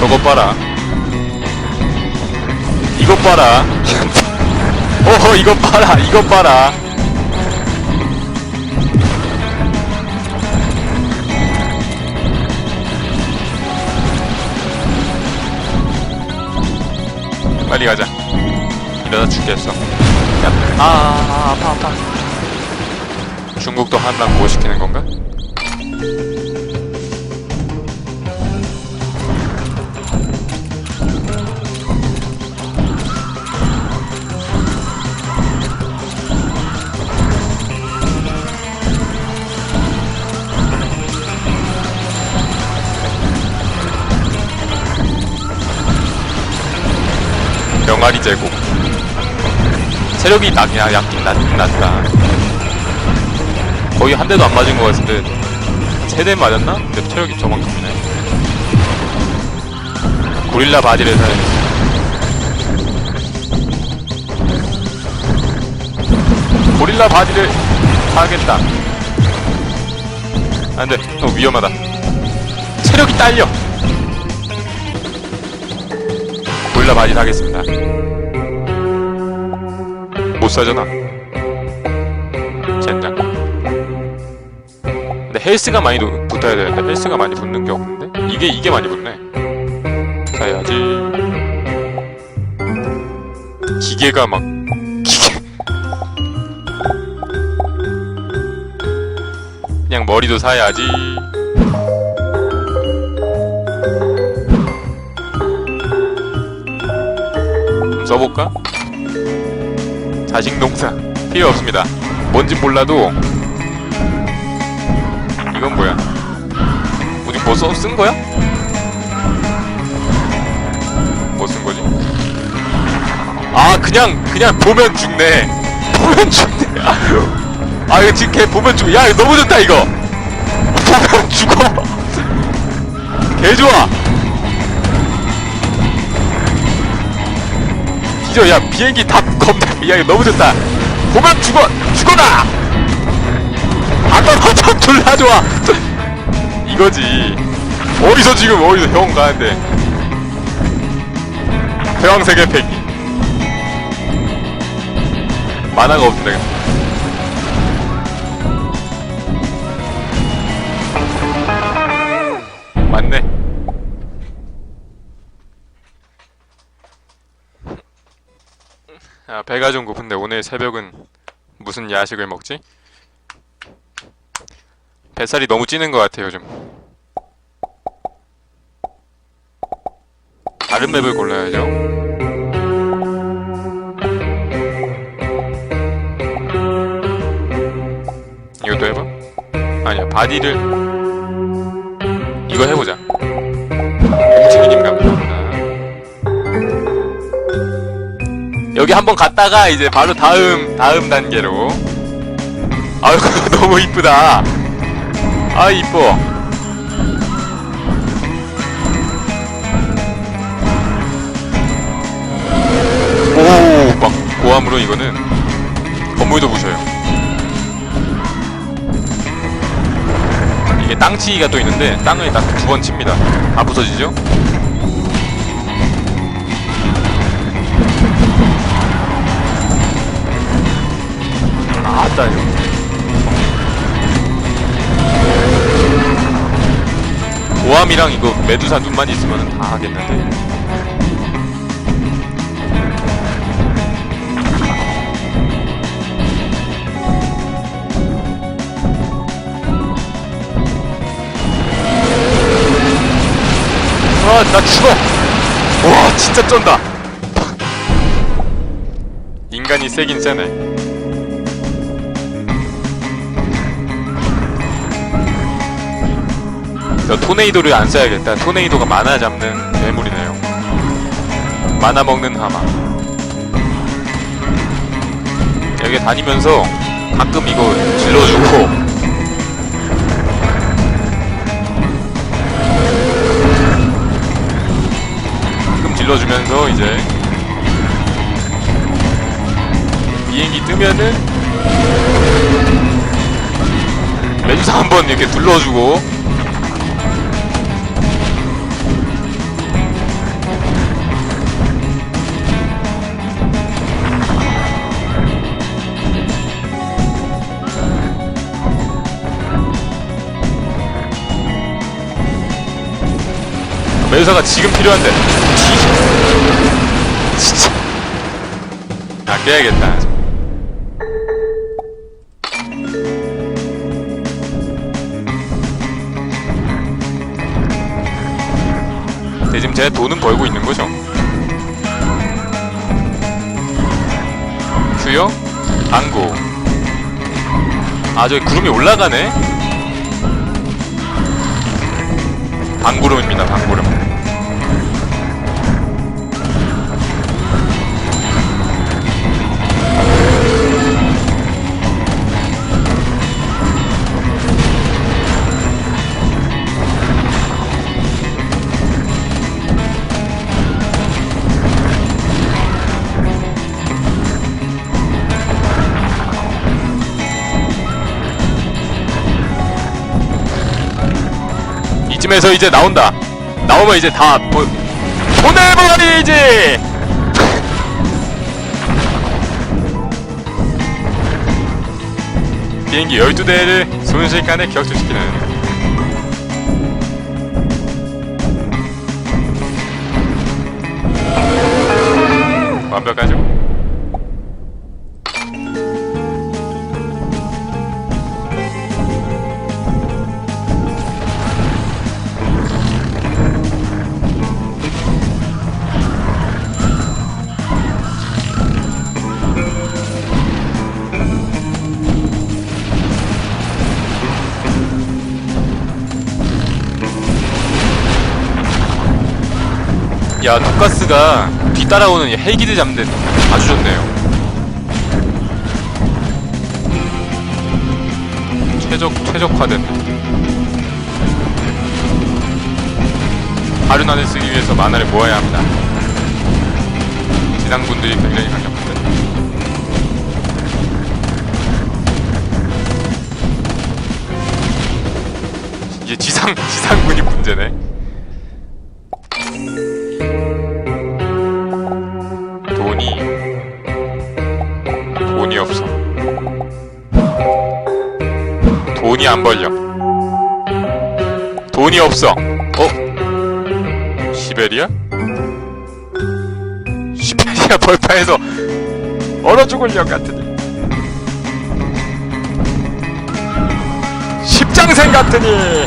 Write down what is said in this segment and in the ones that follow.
저것 봐라. 이것 봐라. 오호, 이것 봐라. 이것 봐라. 빨리 가자. 이러다 죽겠어. 야, 아, 아, 아파, 아파. 중국도 한랑 뭐 시키는 건가? 병아리 제국 체력이 낮냐 약긴 낮, 낮다. 거의 한 대도 안 맞은 것 같은데 세 대 맞았나? 근데 체력이 저만큼이네. 고릴라 바디를 사야겠어 고릴라 바디를 사야겠다. 안돼 너무 위험하다. 체력이 딸려 고릴라 바디 사겠습니다. 못 사잖아. 젠장. 근데 헬스가 많이 노- 붙어야 되는데 헬스가 많이 붙는 게 없는데? 이게 이게 많이 붙네. 사야지. 기계가 막 기계. 그냥 머리도 사야지 좀 써볼까? 자식 농사 필요 없습니다. 뭔지 몰라도 이건 뭐야? 어디 뭐 써, 쓴 거야? 뭐 쓴 거지? 아 그냥 그냥 보면 죽네. 보면 죽네. 아 이거 지금 걔 보면 죽. 야 이거 너무 좋다 이거. 보면 죽어. 개 좋아. 기저 야 비행기 탑 겁나 야 이거 너무 좋다. 보면 죽어 죽어라! 안 떨어져 졸라 좋아. 이거지. 어디서 지금 어디서 형 가는데? 대왕세계 패기. 만화가 없는데 배가 좀 고픈데 오늘 새벽은 무슨 야식을 먹지? 뱃살이 너무 찌는 것 같아요, 요즘. 다른 맵을 골라야죠. 이것도 해봐? 아니야, 바디를 여기 한번 갔다가 이제 바로 다음 다음 단계로. 아유 너무 이쁘다. 아 이뻐. 오막 고함으로 이거는 건물도 부셔요. 이게 땅치기가 또 있는데 땅을 딱 두 번 칩니다. 다 부서지죠? 아따 이거 고함이랑 이거 메두사 눈만 있으면 다 하겠는데. 아 나 죽어. 와 진짜 쩐다. 인간이 세긴 세네 저 토네이도를 안 써야겠다. 토네이도가 만화 잡는 괴물이네요. 만화 먹는 하마. 여기 다니면서 가끔 이거 질러주고 가끔 질러주면서 이제 비행기 뜨면은 메두사 한번 이렇게 둘러주고 매사가 지금 필요한데. 진짜. 아, 깨야겠다. 근데 지금 제가 돈은 벌고 있는 거죠. 수요? 당구. 아, 저기 구름이 올라가네? 방구름입니다, 방구름. 이쯤에서 이제 나온다. 나오면 이제 다 보, 보내버리지! 비행기 12대를 순식간에 격추시키는 완벽하죠? 야, 독가스가 뒤따라오는 이 헬기들 잡는 데 아주 좋네요. 최적, 최적화된. 하륜안을 쓰기 위해서 만화를 모아야 합니다. 지상군들이 굉장히 강력한데. 이게 지상, 지상군이 문제네. 돈이 없어 어? 시베리아? 시베리아 벌판에서 얼어 죽을 력 같으니 십장생 같으니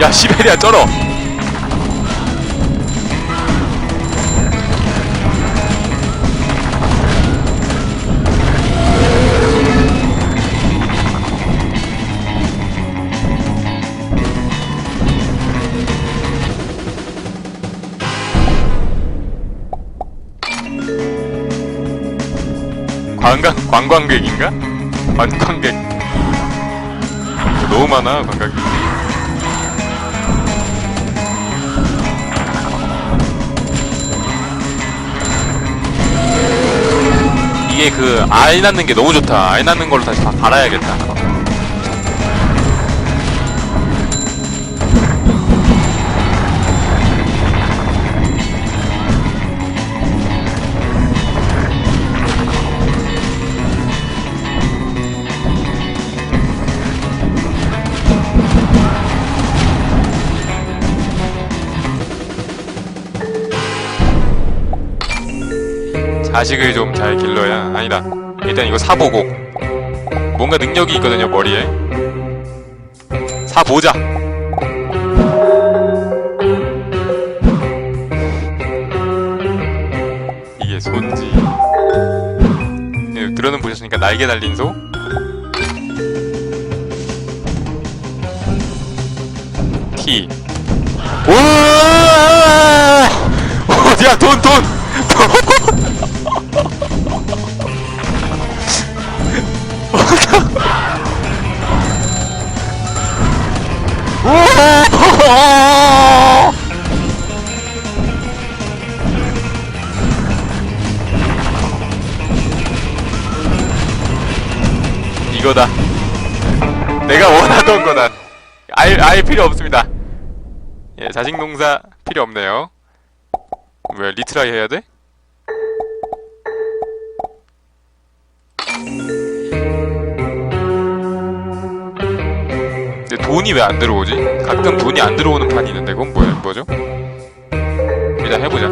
야 시베리아 쩔어 관광 관광객인가? 관광객 너무 많아 관광객. 이게 그 알 낳는 게 너무 좋다. 알 낳는 걸로 다시 다 갈아야겠다. 자식을 좀 잘 길러야 아니다. 일단 이거 사보고. 뭔가 능력이 있거든요 머리에. 사보자. 이게 손지. 예, 들어는 보셨으니까 날개 달린 소. T 우와 어디야 돈 돈! 우와! 이거다. 내가 원하던 거다. 알, 알 필요 없습니다. 예, 자식 농사 필요 없네요. 왜 리트라이 해야 돼? 돈이 왜 안 들어오지? 가끔 돈이 안 들어오는 판이 있는데 그건 뭐야, 뭐죠? 일단 해보자.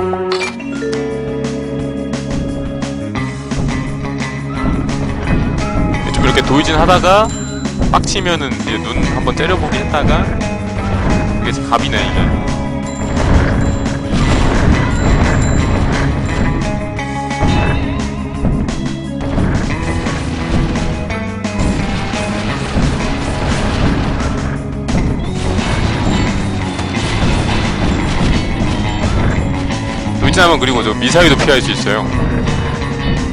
좀 이렇게 도이진 하다가 빡치면은 이제 눈 한번 때려보긴 했다가 이게 갑이네 이게. 도이진하면 그리고 저 미사일도 피할 수 있어요.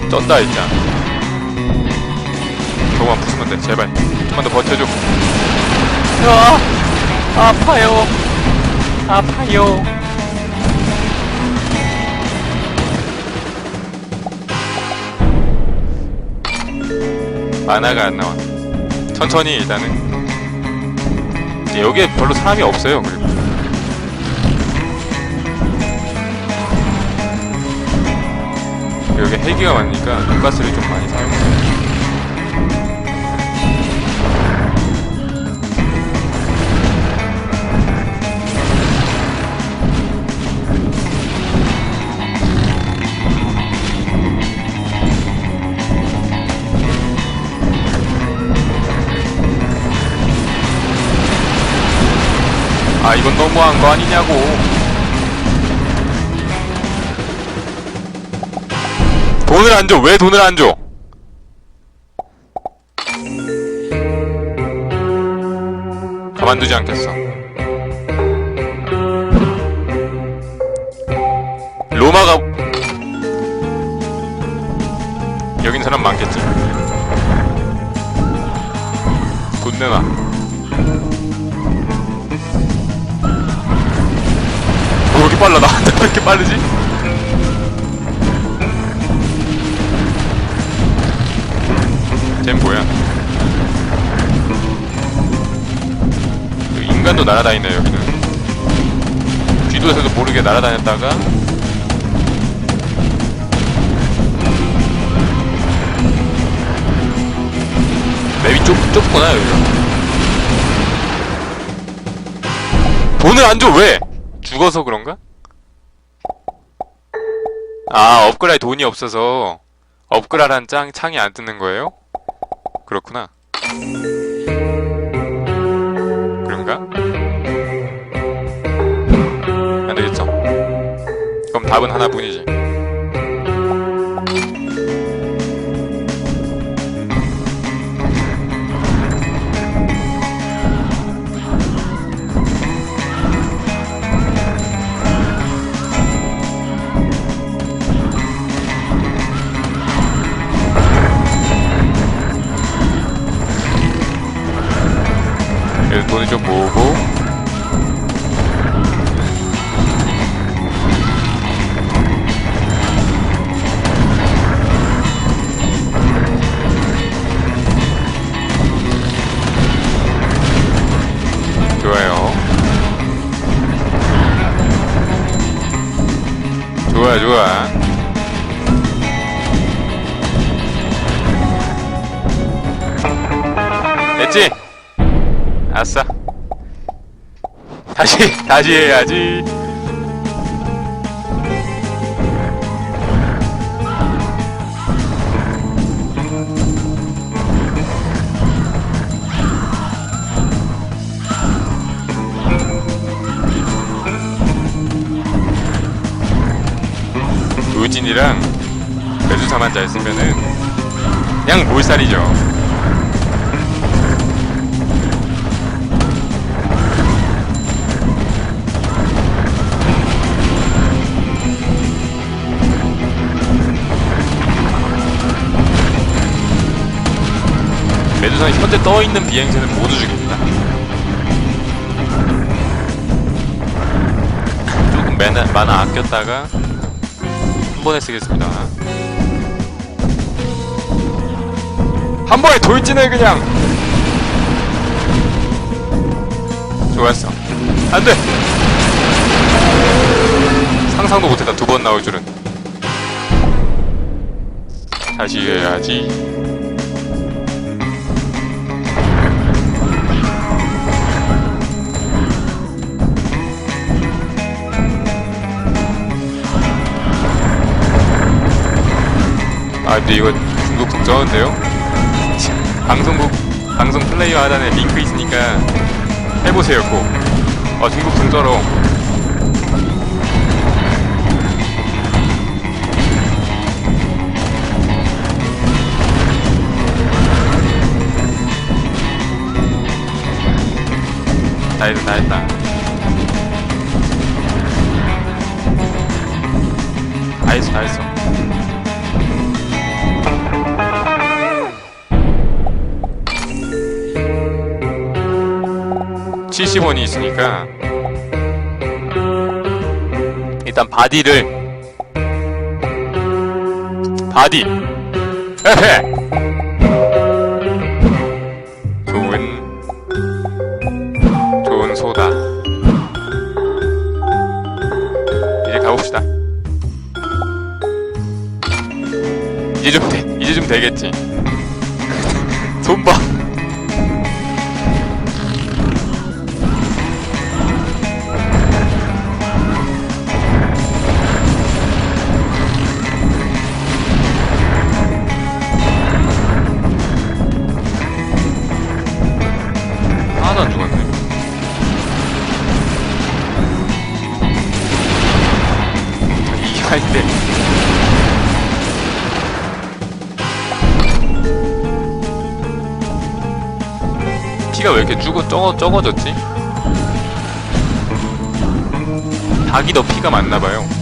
쩐다 진짜. 저거만 부수면 돼. 제발. 좀만 더 버텨줘. 아 아파요. 아파요. 만화가 안 나와. 천천히 일단은. 이제 여기에 별로 사람이 없어요 그리고 여기 헬기가 많으니까 돈가스를 좀 많이 사용해요. 아 이건 너무한 거 아니냐고 돈을 안 줘. 왜 돈을 안 줘? 가만두지 않겠어. 로마가 여긴 사람 많겠지. 돈 내놔. 왜 이렇게 빨라? 나한테 왜 이렇게 빠르지? 쟨 뭐야? 인간도 날아다니네 여기는 뒤도에서도 모르게 날아다녔다가 맵이 좁, 좁구나 여기가 돈을 안 줘 왜? 죽어서 그런가? 아 업그레이드 돈이 없어서 업그라란 짱 창이 안 뜨는 거예요? 그렇구나. 그런가? 안 되겠죠. 그럼 답은 하나뿐이 좋아 됐지? 아싸. 다시, 다시 해야지. 우진이랑 매주 사만 잘 쓰면은 그냥 몰살이죠. 매주선이 현재 떠있는 비행체는 모두 죽입니다. 조금 매나, 만화 아꼈다가 한 번에 쓰겠습니다. 한 번에 돌진을 그냥! 좋았어. 안 돼! 상상도 못했다. 두 번 나올 줄은. 다시 해야지. 근데 이거 중독성 쩌는데요? 방송국 방송 플레이어 하단에 링크 있으니까 해보세요 꼭. 아 중독성 쩔어. 다 했다 다 했다. 다 했어 다 했어. 70원이 있으니까 일단 바디를 바디 에헤! 좋은 좋은 소다. 이제 가봅시다. 이제 좀 돼, 이제 좀 되겠지. 손봐 이게 아닌데. 피가 왜 이렇게 죽어 적어 적어졌지? 닭이 더 피가 많나봐요.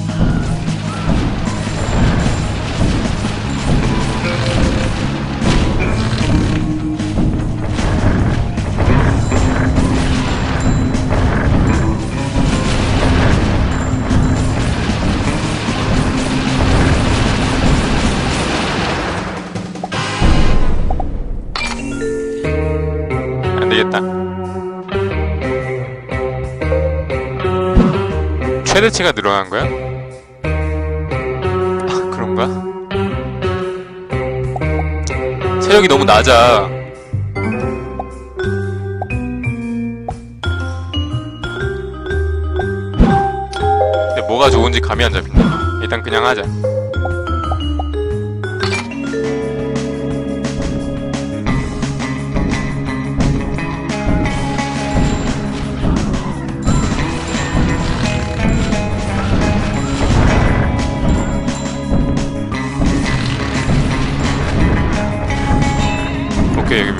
되겠다. 최대치가 늘어난 거야? 아, 그런가? 체력이 너무 낮아. 근데 뭐가 좋은지 감이 안 잡힌다. 일단 그냥 하자.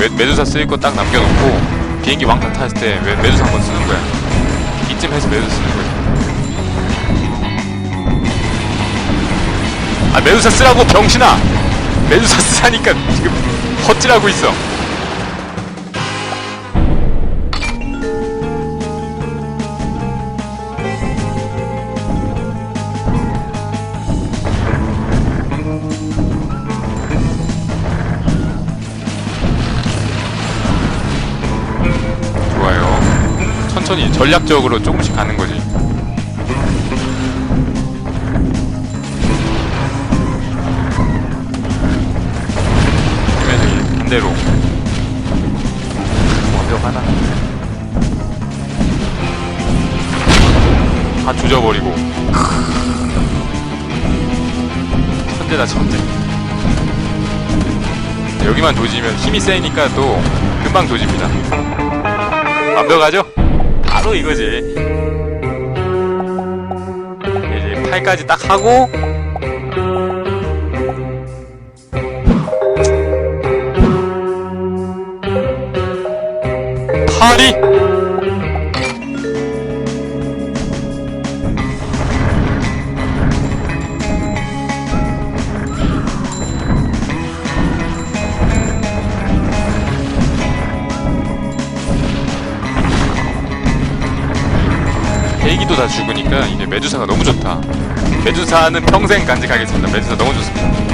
메, 메두사 쓰일 거딱 남겨놓고 비행기 왕창 탔을 때 메, 메두사 한 번 쓰는 거야. 이쯤 해서 메두사 쓰는 거야. 아 메두사 쓰라고 병신아! 메두사 쓰라니까 지금 헛질하고 있어 천천히 전략적으로 조금씩 가는 거지. 이 반대로. 완벽하다. 다 조져버리고. 천재다 천재 여기만 도지면 힘이 세니까 또 금방 도집니다. 완벽하죠? 바로 이거지. 이제 팔까지 딱 하고. 팔이 죽으니까 이제 메두사가 너무 좋다. 메두사는 평생 간직하겠습니다. 메두사 너무 좋습니다.